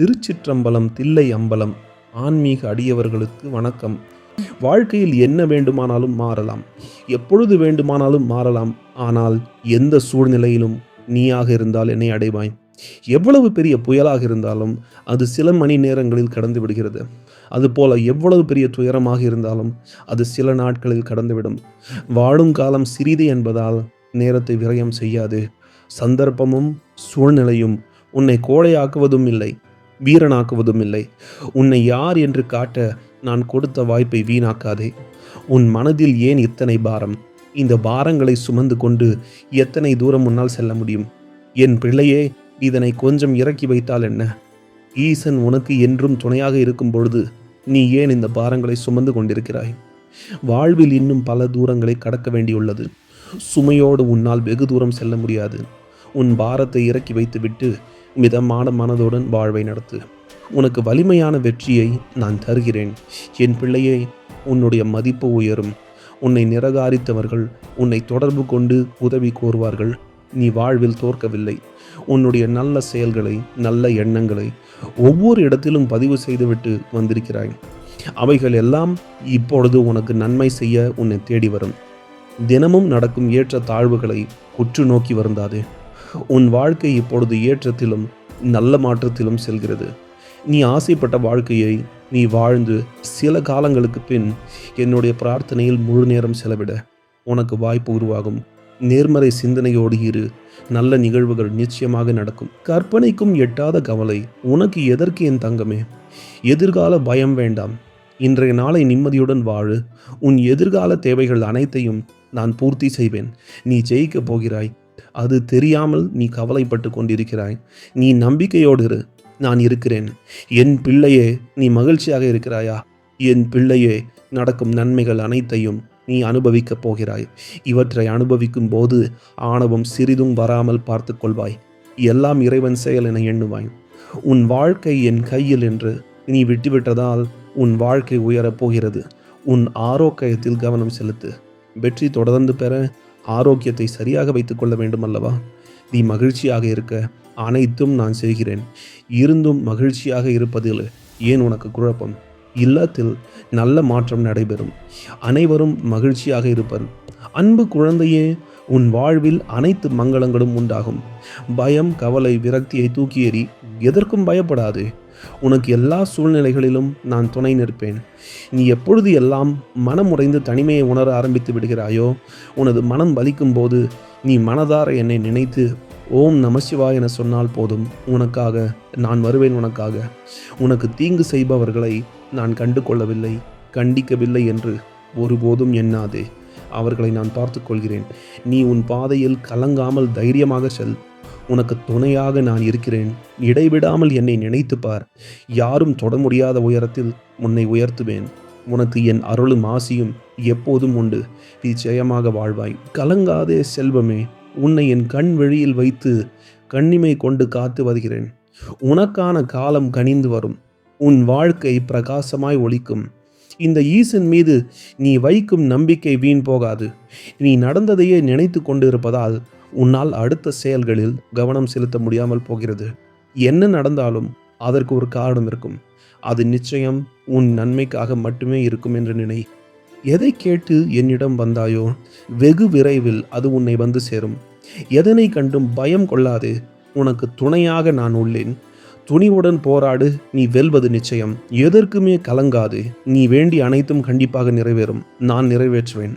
திருச்சிற்றம்பலம் தில்லை அம்பலம் ஆன்மீக அடியவர்களுக்கு வணக்கம். வாழ்க்கையில் என்ன வேண்டுமானாலும் மாறலாம். எப்பொழுது வேண்டுமானாலும் மாறலாம். ஆனால் எந்த சூழ்நிலையிலும் நீயாக இருந்தால் என்னை அடைவாய். எவ்வளவு பெரிய புயலாக இருந்தாலும் அது சில மணி நேரங்களில் கடந்து விடுகிறது. அதுபோல எவ்வளவு பெரிய துயரமாக இருந்தாலும் அது சில நாட்களில் கடந்துவிடும். வாழும் காலம் சிறிது என்பதால் நேரத்தை விரயம் செய்யாது. சந்தர்ப்பமும் சூழ்நிலையும் உன்னை கோழையாக்குவதும் இல்லை. வீரனாக்குவதும் இல்லை உன்னை யார் என்று காட்ட நான் கொடுத்த வாய்ப்பை வீணாக்காதே. உன் மனதில் ஏன் இத்தனை பாரம்? இந்த பாரங்களை சுமந்து கொண்டு எத்தனை தூரம் முன்னால் செல்ல முடியும்? என் பிள்ளையே இதனை கொஞ்சம் இறக்கி வைத்தால் என்ன? ஈசன் உனக்கு என்றும் துணையாக இருக்கும் பொழுது நீ ஏன் இந்த பாரங்களை சுமந்து கொண்டிருக்கிறாய்? வாழ்வில் இன்னும் பல தூரங்களை கடக்க வேண்டியுள்ளது. சுமையோடு உன்னால் வெகு தூரம் செல்ல முடியாது. உன் பாரத்தை இறக்கி வைத்துவிட்டு மிதமான மனதுடன் வாழ்வை நடத்து. உனக்கு வலிமையான வெற்றியை நான் தருகிறேன். என் பிள்ளையே உன்னுடைய மதிப்பு உயரும். உன்னை நிராகரித்தவர்கள் உன்னை தொடர்பு கொண்டு உதவி கோருவார்கள். நீ வாழ்வில் தோற்கவில்லை. உன்னுடைய நல்ல செயல்களை நல்ல எண்ணங்களை ஒவ்வொரு இடத்திலும் பதிவு செய்துவிட்டு வந்திருக்கிறாய். அவைகள் எல்லாம் இப்பொழுது உனக்கு நன்மை செய்ய உன்னை தேடி வரும். தினமும் நடக்கும் ஏற்ற தாழ்வுகளை உற்று நோக்கி வருந்தாதே. உன் வாழ்க்கை இப்பொழுது ஏற்றத்திலும் நல்ல மாற்றத்திலும் செல்கிறது. நீ ஆசைப்பட்ட வாழ்க்கையை நீ வாழ்ந்து சில காலங்களுக்கு பின் என்னுடைய பிரார்த்தனையில் முழு நேரம் செலவிட உனக்கு வாய்ப்பு உருவாகும். நேர்மறை சிந்தனையோடு இரு. நல்ல நிகழ்வுகள் நிச்சயமாக நடக்கும். கற்பனைக்கும் எட்டாத கவலை உனக்கு எதற்கு என் தங்கமே? எதிர்கால பயம் வேண்டாம். இன்றைய நாளை நிம்மதியுடன் வாழு. உன் எதிர்கால தேவைகள் அனைத்தையும் நான் பூர்த்தி செய்வேன். நீ ஜெயிக்கப் போகிறாய். அது தெரியாமல் நீ கவலைப்பட்டு கொண்டிருக்கிறாய். நீ நம்பிக்கையோடு இரு. நான் இருக்கிறேன். என் பிள்ளையே நீ மகிழ்ச்சியாக இருக்கிறாயா? என் பிள்ளையே நடக்கும் நன்மைகள் அனைத்தையும் நீ அனுபவிக்கப் போகிறாய். இவற்றை அனுபவிக்கும் போது ஆணவம் சிறிதும் வராமல் பார்த்து கொள்வாய். எல்லாம் இறைவன் செயல் என எண்ணுவாய். உன் வாழ்க்கை என் கையில் என்று நீ விட்டுவிட்டதால் உன் வாழ்க்கை உயரப் போகிறது. உன் ஆரோக்கியத்தில் கவனம் செலுத்து. வெற்றி தொடர்ந்து பெற ஆரோக்கியத்தை சரியாக வைத்துக்கொள்ள வேண்டும் அல்லவா நீ மகிழ்ச்சியாக இருக்க. அனைத்தும் நான் செய்கிறேன். இருந்தும் மகிழ்ச்சியாக இருப்பதில் ஏன் உனக்கு குழப்பம்? இல்லத்தில் நல்ல மாற்றம் நடைபெறும். அனைவரும் மகிழ்ச்சியாக இருப்பர். அன்பு குழந்தையே உன் வாழ்வில் அனைத்து மங்களங்களும் உண்டாகும். பயம் கவலை விரக்தியை தூக்கி எறி எதற்கும் பயப்படாது. உனக்கு எல்லா சூழ்நிலைகளிலும் நான் துணை நிற்பேன். நீ எப்பொழுது எல்லாம் மனம் உறைந்து தனிமையை உணர ஆரம்பித்து விடுகிறாயோ உனது மனம் வலிக்கும் போது நீ மனதார என்னை நினைத்து ஓம் நமசிவா என சொன்னால் போதும் உனக்காக நான் வருவேன் உனக்காக. உனக்கு தீங்கு செய்பவர்களை நான் கண்டு கொள்ளவில்லை கண்டிக்கவில்லை என்று ஒருபோதும் எண்ணாதே. அவர்களை நான் பார்த்து கொள்கிறேன் நீ உன் பாதையில் கலங்காமல் தைரியமாக செல். உனக்கு துணையாக நான் இருக்கிறேன். இடைவிடாமல் என்னை நினைத்து பார். யாரும் தொட முடியாத உயரத்தில் உன்னை உயர்த்துவேன். உனக்கு என் அருளும் ஆசியும் எப்போதும் உண்டு. நீ ஜெயமாக வாழ்வாய். கலங்காதே செல்வமே. உன்னை என் கண் வெளியில் வைத்து கண்ணிமை கொண்டு காத்து வருகிறேன். உனக்கான காலம் கனிந்து வரும். உன் வாழ்க்கை பிரகாசமாய் ஒளிக்கும் இந்த ஈசன் மீது நீ வைக்கும் நம்பிக்கை வீண் போகாது. நீ நடந்ததையே நினைத்து கொண்டிருப்பதால் உன்னால் அடுத்த செயல்களில் கவனம் செலுத்த முடியாமல் போகிறது. என்ன நடந்தாலும் அதற்கு ஒரு காரணம் இருக்கும். அது நிச்சயம் உன் நன்மைக்காக மட்டுமே இருக்கும் என்று நினை. எதை கேட்டு என்னிடம் வந்தாயோ வெகு விரைவில் அது உன்னை வந்து சேரும். எதனை கண்டும் பயம் கொள்ளாதே. உனக்கு துணையாக நான் உள்ளேன். துணிவுடன் போராடு நீ வெல்வது நிச்சயம். எதற்குமே கலங்காது. நீ வேண்டி அனைத்தும் கண்டிப்பாக நிறைவேறும். நான் நிறைவேற்றுவேன்.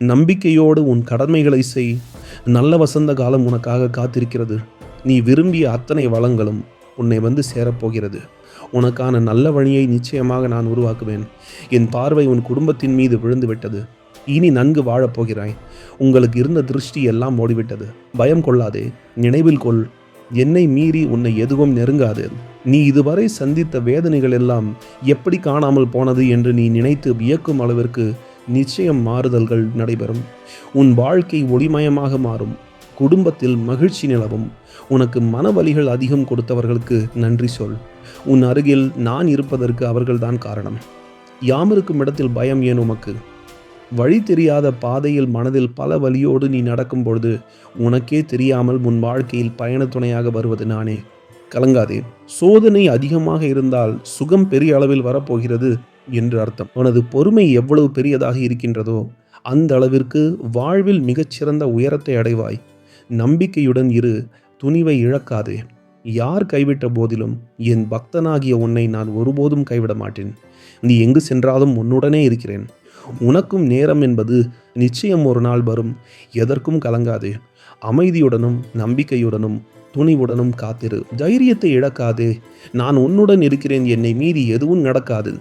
நம்பிக்கையோடு உன் கடமைகளை செய். நல்ல வசந்த காலம் உனக்காக காத்திருக்கிறது. நீ விரும்பிய அத்தனை வளங்களும் உன்னை வந்து சேரப்போகிறது. உனக்கான நல்ல வழியை நிச்சயமாக நான் உருவாக்குவேன். என் பார்வை உன் குடும்பத்தின் மீது விழுந்துவிட்டது. இனி நன்கு வாழப்போகிறாய் உங்களுக்கு இருந்த திருஷ்டி எல்லாம் ஓடிவிட்டது. பயம் கொள்ளாதே. நினைவில் கொள். என்னை மீறி உன்னை எதுவும் நெருங்காது. நீ இதுவரை சந்தித்த வேதனைகள் எல்லாம் எப்படி காணாமல் போனது என்று நீ நினைத்து வியக்கும் அளவிற்கு நிச்சயம் மாறுதல்கள் நடைபெறும். உன் வாழ்க்கை ஒளிமயமாக மாறும். குடும்பத்தில் மகிழ்ச்சி நிலவும். உனக்கு மனவலிகள் அதிகம் கொடுத்தவர்களுக்கு நன்றி சொல். உன் அருகில் நான் இருப்பதற்கு அவர்கள்தான் காரணம். யாமிருக்கும் இடத்தில் பயம் ஏன் உமக்கு? வழி தெரியாத பாதையில் மனதில் பல வழியோடு நீ நடக்கும் பொழுது உனக்கே தெரியாமல் உன் வாழ்க்கையில் பயண துணையாக வருவது நானே. கலங்காதே. சோதனை அதிகமாக இருந்தால் சுகம் பெரிய அளவில் வரப்போகிறது. என்று அர்த்தம். உனது பொறுமை எவ்வளவு பெரியதாக இருக்கின்றதோ அந்த அளவிற்கு வாழ்வில் மிகச்சிறந்த உயரத்தை அடைவாய். நம்பிக்கையுடன் இரு துணிவை இழக்காதே. யார் கைவிட்ட போதிலும் என் பக்தனாகிய உன்னை நான் ஒருபோதும் கைவிட மாட்டேன். நீ எங்கு சென்றாலும் உன்னுடனே இருக்கிறேன். உனக்கும் நேரம் என்பது நிச்சயம் ஒரு நாள் வரும். எதற்கும் கலங்காதே. அமைதியுடனும் நம்பிக்கையுடனும் துணிவுடனும் காத்திரு. தைரியத்தை இழக்காதே. நான் உன்னுடன் இருக்கிறேன். என்னை மீறி எதுவும் நடக்காது.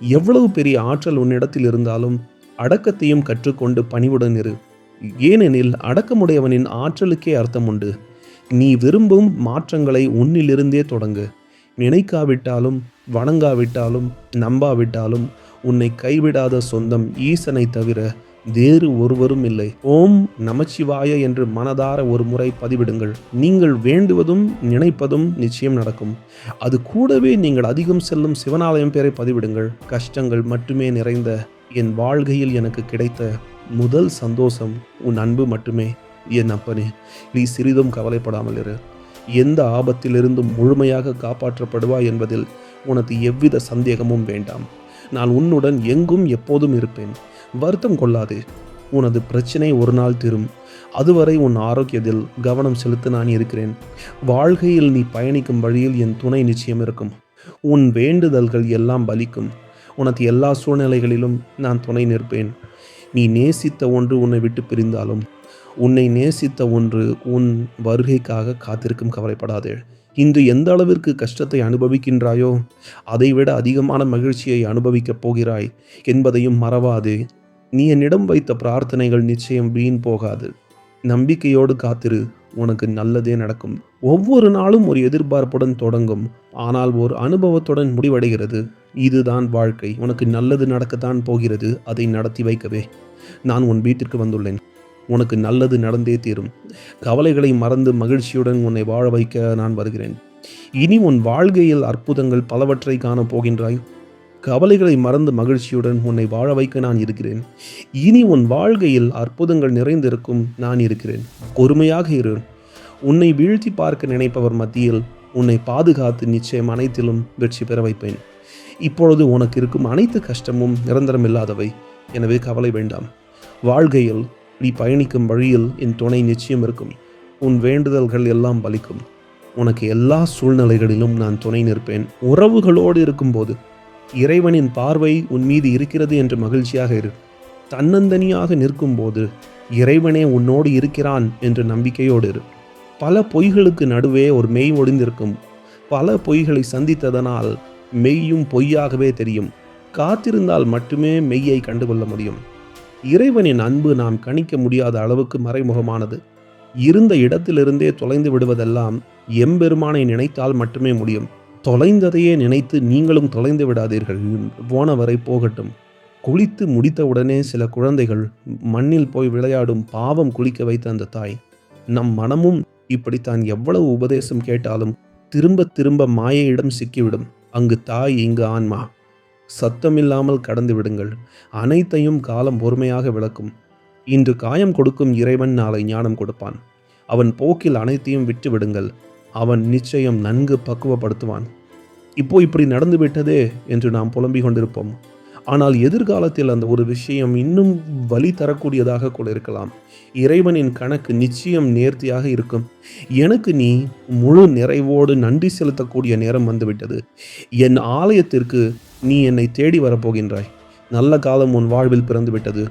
எவ்வளவு பெரிய ஆற்றல் உன்னிடத்தில் இருந்தாலும் அடக்கத்தையும் கற்றுக்கொண்டு பணிவுடன் இரு. ஏனெனில் அடக்கமுடையவனின் ஆற்றலுக்கே அர்த்தம் உண்டு. நீ விரும்பும் மாற்றங்களை உன்னிலிருந்தே தொடங்கு. நினைக்காவிட்டாலும் வணங்காவிட்டாலும் நம்பாவிட்டாலும் உன்னை கைவிடாத சொந்தம் ஈசனை தவிர வேறு ஒருவரும் இல்லை. ஓம் நமச்சிவாய என்று மனதார ஒரு முறை பதிவிடுங்கள். நீங்கள் வேண்டுவதும் நினைப்பதும் நிச்சயம் நடக்கும். அது கூடவே நீங்கள் அதிகம் செல்லும் சிவனாலயம் பேரை பதிவிடுங்கள். கஷ்டங்கள் மட்டுமே நிறைந்த என் வாழ்கையில் எனக்கு கிடைத்த முதல் சந்தோஷம் உன் அன்பு மட்டுமே. என் அப்பனே நீ சிறிதும் கவலைப்படாமல் இரு. எந்த ஆபத்திலிருந்தும் முழுமையாக காப்பாற்றப்படுவாய் என்பதில் உனக்கு எவ்வித சந்தேகமும் வேண்டாம். நான் உன்னுடன் எங்கும் எப்போதும் இருப்பேன். வருத்தம் கொள்ளாதே. உனது பிரச்சனை ஒரு நாள் தீரும். அதுவரை உன் ஆரோக்கியத்தில் கவனம் செலுத்த நான் இருக்கிறேன். வாழ்கையில் நீ பயணிக்கும் வழியில் என் துணை நிச்சயம் இருக்கும். உன் வேண்டுதல்கள் எல்லாம் பலிக்கும். உனக்கு எல்லா சூழ்நிலைகளிலும் நான் துணை நிற்பேன். நீ நேசித்த ஒன்று உன்னை விட்டு பிரிந்தாலும் உன்னை நேசித்த ஒன்று உன் வருகைக்காக காத்திருக்கும் கவலைப்படாதே. இன்று எந்த அளவிற்கு கஷ்டத்தை அனுபவிக்கின்றாயோ அதைவிட அதிகமான மகிழ்ச்சியை அனுபவிக்கப் போகிறாய் என்பதையும் மறவாதே. நீ என்னிடம் வைத்த பிரார்த்தனைகள் நிச்சயம் வீண் போகாது. நம்பிக்கையோடு காத்திரு உனக்கு நல்லதே நடக்கும். ஒவ்வொரு நாளும் ஒரு எதிர்பார்ப்புடன் தொடங்கும். ஆனால் ஒரு அனுபவத்துடன் முடிவடைகிறது. இதுதான் வாழ்க்கை. உனக்கு நல்லது நடக்கத்தான் போகிறது. அதை நடத்தி வைக்கவே. நான் உன் வீட்டிற்கு வந்துள்ளேன். உனக்கு நல்லது நடந்தே தீரும். கவலைகளை மறந்து மகிழ்ச்சியுடன் உன்னை வாழ வைக்க நான் வருகிறேன். இனி உன் வாழ்க்கையில் அற்புதங்கள் பலவற்றை காணப் போகின்றாய். கவலைகளை மறந்து மகிழ்ச்சியுடன் உன்னை வாழ வைக்க நான் இருக்கிறேன். இனி உன் வாழ்க்கையில் அற்புதங்கள் நிறைந்திருக்கும் நான் இருக்கிறேன். பொறுமையாக இரு. உன்னை வீழ்த்தி பார்க்க நினைப்பவர் மத்தியில் உன்னை பாதுகாத்து நிச்சயம் அனைத்திலும் வெற்றி பெற வைப்பேன். இப்பொழுது உனக்கு இருக்கும் அனைத்து கஷ்டமும் நிரந்தரமில்லாதவை. எனவே கவலை வேண்டாம். வாழ்க்கையில் நீ பயணிக்கும் வழியில் என் துணை நிச்சயம் இருக்கும். உன் வேண்டுதல்கள் எல்லாம் பலிக்கும். உனக்கு எல்லா சூழ்நிலைகளிலும் நான் துணை நிற்பேன். உறவுகளோடு இருக்கும்போது இறைவனின் பார்வை உன் மீது இருக்கிறது என்று மகிழ்ச்சியாக இரு. தன்னந்தனியாக நிற்கும்போது இறைவனே உன்னோடு இருக்கிறான் என்ற நம்பிக்கையோடு இரு. பல பொய்களுக்கு நடுவே ஒரு மெய் ஒளிந்திருக்கும் பல பொய்களை சந்தித்ததனால் மெய்யும் பொய்யாகவே தெரியும். காத்திருந்தால் மட்டுமே மெய்யை கண்டுகொள்ள முடியும். இறைவனின் அன்பு நாம் கணிக்க முடியாத அளவுக்கு மறைமுகமானது. இருந்த இடத்திலிருந்தே தொலைந்து விடுவதெல்லாம் எம்பெருமானை நினைத்தால் மட்டுமே முடியும். தொலைந்ததையே நினைத்து நீங்களும் தொலைந்து விடாதீர்கள். போனவரை போகட்டும். குளித்து முடித்தவுடனே சில குழந்தைகள் மண்ணில் போய் விளையாடும் பாவம் குளிக்க வைத்த அந்த தாய் நம் மனமும் இப்படித்தான் எவ்வளவு உபதேசம் கேட்டாலும் திரும்ப திரும்ப மாயையிடம் சிக்கிவிடும். அங்கு தாய் இங்கு ஆன்மா. சத்தமில்லாமல் கடந்து விடுங்கள். அனைத்தையும் காலம் பொறுமையாக விளக்கும். இன்று காயம் கொடுக்கும் இறைவன் நாளை ஞானம் கொடுப்பான். அவன் போக்கில் அனைத்தையும் விட்டு விடுங்கள் அவன் நிச்சயம் நன்கு பக்குவப்படுத்துவான். இப்போ இப்படி நடந்து விட்டதே என்று நாம் புலம்பிக் கொண்டிருப்போம். ஆனால் எதிர்காலத்தில் அந்த ஒரு விஷயம் இன்னும் வழி தரக்கூடியதாக கூட இருக்கலாம். இறைவனின் கணக்கு நிச்சயம் நேர்த்தியாக இருக்கும். எனக்கு நீ முழு நிறைவோடு நன்றி செலுத்தக்கூடிய நேரம் வந்துவிட்டது. என் ஆலயத்திற்கு நீ என்னை தேடி வரப்போகின்றாய். நல்ல காலம் உன் வாழ்வில் பிறந்துவிட்டது.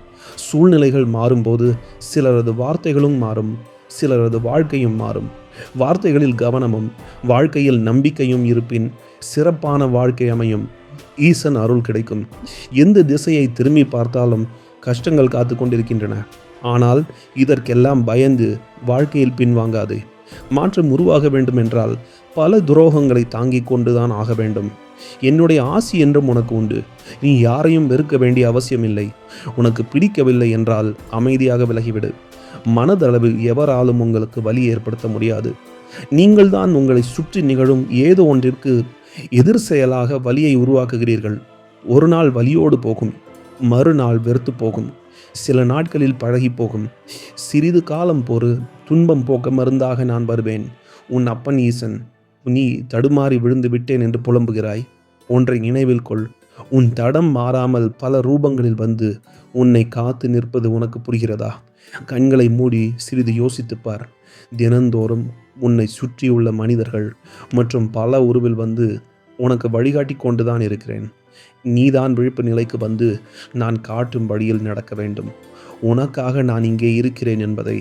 சூழ்நிலைகள் மாறும்போது சிலரது வார்த்தைகளும் மாறும். சிலரது வாழ்க்கையும் மாறும். வார்த்தைகளில் கவனமும் வாழ்க்கையில் நம்பிக்கையும் இருப்பின் சிறப்பான வாழ்க்கை அமையும். ஈசன் அருள் கிடைக்கும். எந்த திசையை திரும்பி பார்த்தாலும் கஷ்டங்கள் காத்து கொண்டிருக்கின்றன. ஆனால் இதற்கெல்லாம் பயந்து வாழ்க்கையில் பின்வாங்காது. மாற்றம் உருவாக வேண்டும் என்றால் பல துரோகங்களை தாங்கிக் கொண்டுதான் ஆக வேண்டும். என்னுடைய ஆசி என்றும் உனக்கு உண்டு. நீ யாரையும் வெறுக்க வேண்டிய அவசியமில்லை. உனக்கு பிடிக்கவில்லை என்றால் அமைதியாக விலகிவிடு. மனதளவில் எவராலும் உங்களுக்கு வலி ஏற்படுத்த முடியாது. நீங்கள்தான் உங்களை சுற்றி நிகழும் ஏதோ ஒன்றிற்கு எதிர் செயலாக வலியை உருவாக்குகிறீர்கள். ஒரு நாள் வலியோடு போகும் மறுநாள் வெறுத்து போகும் சில நாட்களில் பழகி போகும். சிறிது காலம் பொறு துன்பம் போக்க மருந்தாக நான் வருவேன். உன் அப்பன் ஈசன் நீ தடுமாறி விழுந்து விட்டேன் என்று புலம்புகிறாய். ஒன்றை நினைவில் கொள் உன் தடம் மாறாமல் பல ரூபங்களில் வந்து உன்னை காத்து நிற்பது உனக்கு புரிகிறதா? கண்களை மூடி சிறிது யோசித்துப்பார். தினந்தோறும் உன்னை சுற்றியுள்ள மனிதர்கள் மற்றும் பல உருவில் வந்து உனக்கு வழிகாட்டி கொண்டுதான் இருக்கிறேன். நீதான் விழிப்பு நிலைக்கு வந்து நான் காட்டும் வழியில் நடக்க வேண்டும். உனக்காக நான் இங்கே இருக்கிறேன் என்பதை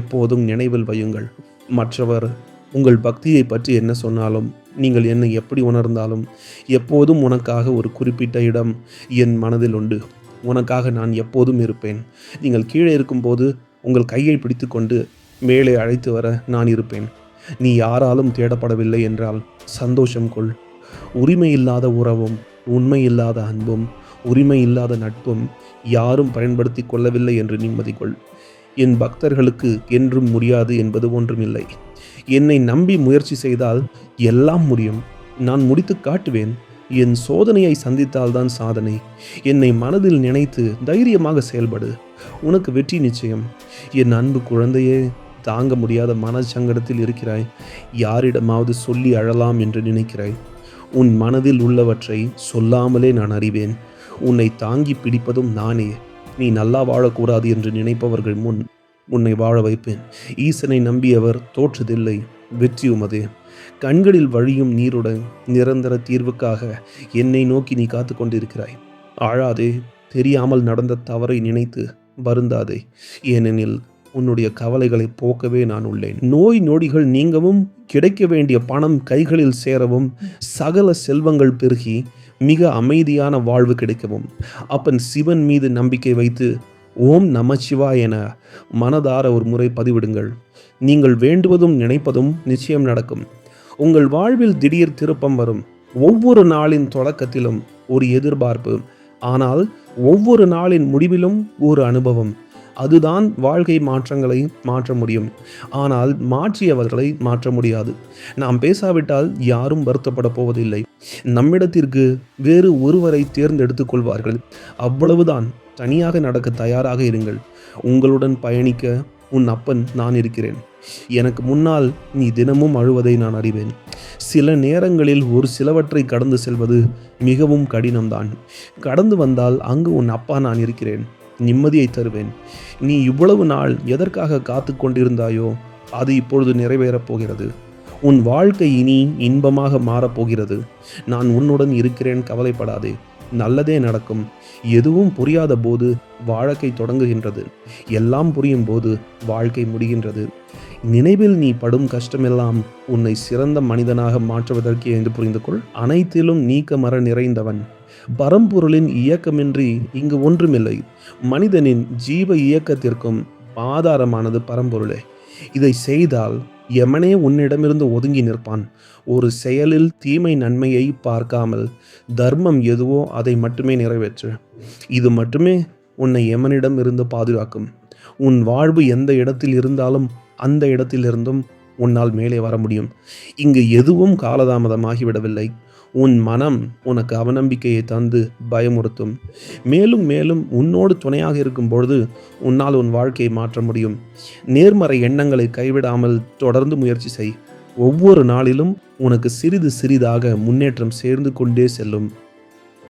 எப்போதும் நினைவில் வையுங்கள். மற்றவர் உங்கள் பக்தியை பற்றி என்ன சொன்னாலும் நீங்கள் என்னை எப்படி உணர்ந்தாலும் எப்போதும் உனக்காக ஒரு குறிப்பிட்ட இடம் என் மனதில் உண்டு. உனக்காக நான் எப்போதும் இருப்பேன். நீங்கள் கீழே இருக்கும்போது உங்கள் கையை பிடித்துக்கொண்டு மேலே அழைத்து வர நான் இருப்பேன். நீ யாராலும் தேடப்படவில்லை என்றால் சந்தோஷம் கொள். உரிமை இல்லாத உறவும் உண்மை இல்லாத அன்பும் உரிமை இல்லாத நட்பும் யாரும் பயன்படுத்தி கொள்ளவில்லை என்று நிம்மதி கொள். என் பக்தர்களுக்கு என்றும் முடியாது என்பது ஒன்றுமில்லை. என்னை நம்பி முயற்சி செய்தால் எல்லாம் முடியும். நான் முடித்து காட்டுவேன். என் சோதனையை சந்தித்தால்தான் சாதனை. என்னை மனதில் நினைத்து தைரியமாக செயல்படு. உனக்கு வெற்றி நிச்சயம். என் அன்பு குழந்தையே தாங்க முடியாத மனச்சங்கடத்தில் இருக்கிறாய். யாரிடமாவது சொல்லி அழலாம் என்று நினைக்கிறாய். உன் மனதில் உள்ளவற்றை சொல்லாமலே நான் அறிவேன். உன்னை தாங்கி பிடிப்பதும் நானே. நீ நல்லா வாழக்கூடாது என்று நினைப்பவர்கள் முன் உன்னை வாழ வைப்பேன். ஈசனை நம்பியவர் தோற்றதில்லை. வெற்றி உமதே. கண்களில் வழியும் நீருடன் நிரந்தர தீர்வுக்காக என்னை நோக்கி நீ காத்து கொண்டிருக்கிறாய் ஆழாதே தெரியாமல் நடந்த தவறை நினைத்து வருந்தாதே. ஏனெனில் உன்னுடைய கவலைகளை போக்கவே நான் உள்ளேன். நோய் நொடிகள் நீங்கவும் கிடைக்க வேண்டிய பணம் கைகளில் சேரவும் சகல செல்வங்கள் பெருகி மிக அமைதியான வாழ்வு கிடைக்கவும். அப்பன் சிவன் மீது நம்பிக்கை வைத்து ஓம் நமச்சிவா என மனதார ஒரு முறை பதிவிடுங்கள். நீங்கள் வேண்டுவதும் நினைப்பதும் நிச்சயம் நடக்கும். உங்கள் வாழ்வில் திடீர் திருப்பம் வரும். ஒவ்வொரு நாளின் தொடக்கத்திலும் ஒரு எதிர்பார்ப்பு. ஆனால் ஒவ்வொரு நாளின் முடிவிலும் ஒரு அனுபவம். அதுதான் வாழ்க்கை மாற்றங்களை மாற்ற முடியும். ஆனால் மாற்றியவர்களை மாற்ற முடியாது. நாம் பேசாவிட்டால் யாரும் வருத்தப்பட போவதில்லை. நம்மிடத்திற்கு வேறு ஒருவரை தேர்ந்தெடுத்துக் கொள்வார்கள். அவ்வளவுதான். தனியாக நடக்க தயாராக இருங்கள். உங்களுடன் பயணிக்க உன் அப்பன் நான் இருக்கிறேன். எனக்கு முன்னால் நீ தினமும் அழுவதை நான் அறிவேன். சில நேரங்களில் ஒரு சிலவற்றை கடந்து செல்வது மிகவும் கடினம்தான். கடந்து வந்தால் அங்கு உன் அப்பா நான் இருக்கிறேன். நிம்மதியை தருவேன். நீ இவ்வளவு நாள் எதற்காக காத்து கொண்டிருந்தாயோ அது இப்பொழுது நிறைவேறப் போகிறது. உன் வாழ்க்கை இனி இன்பமாக மாறப்போகிறது நான் உன்னுடன் இருக்கிறேன் கவலைப்படாதே. நல்லதே நடக்கும். எதுவும் புரியாத போது வாழ்க்கை தொடங்குகின்றது. எல்லாம் புரியும் போது வாழ்க்கை முடிகின்றது. நினைவில் நீ படும் கஷ்டமெல்லாம் உன்னை சிறந்த மனிதனாக மாற்றுவதற்கே என்று புரிந்து கொள் அனைத்திலும் நீக்க மர நிறைந்தவன். பரம்பொருளின் இயக்கமின்றி இங்கு ஒன்றுமில்லை. மனிதனின் ஜீவ இயக்கத்திற்கும் ஆதாரமானது பரம்பொருளே. இதை செய்தால் எமனே உன்னிடமிருந்து ஒதுங்கி நிற்பான். ஒரு செயலில் தீமை நன்மையை பார்க்காமல் தர்மம் எதுவோ அதை மட்டுமே நிறைவேற்று. இது மட்டுமே உன்னை எமனிடம் இருந்து பாதுகாக்கும். உன் வாழ்வு எந்த இடத்தில் இருந்தாலும் அந்த இடத்திலிருந்தும் உன்னால் மேலே வர முடியும். இங்கு எதுவும் காலதாமதமாகிவிடவில்லை. உன் மனம் உனக்கு அவநம்பிக்கையை தந்து பயமுறுத்தும். மேலும் மேலும் உன்னோடு துணையாக இருக்கும் பொழுது உன்னால் உன் வாழ்க்கையை மாற்ற முடியும். நேர்மறை எண்ணங்களை கைவிடாமல் தொடர்ந்து முயற்சி செய். ஒவ்வொரு நாளிலும் உனக்கு சிறிது சிறிதாக முன்னேற்றம் சேர்ந்து கொண்டே செல்லும்.